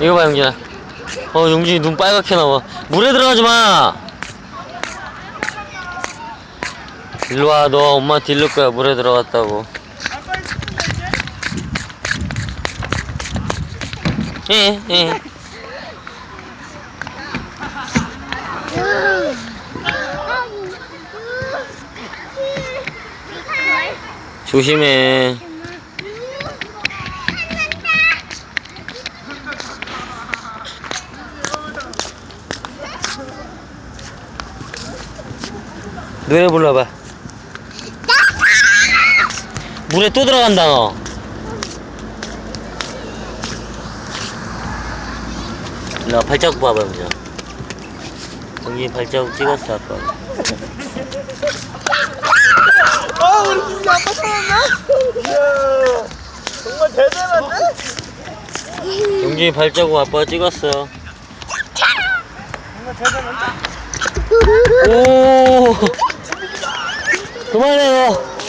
이거 봐 용진아. 어 용진이 눈 빨갛게 나와. 물에 들어가지 마! 일로 와 너 엄마한테 일를 거야. 물에 들어갔다고. 예, 예. 조심해. 노래 불러봐 물에 또 들어간다 너 나 발자국 봐봐 먼저 여기 발자국 찍었어 아빠 아 우리 진짜 아빠 찾았나? 이야 정말 대단한데? 용진이 발자국 아빠가 찍었어 정말 대단한데? 오 그만해 너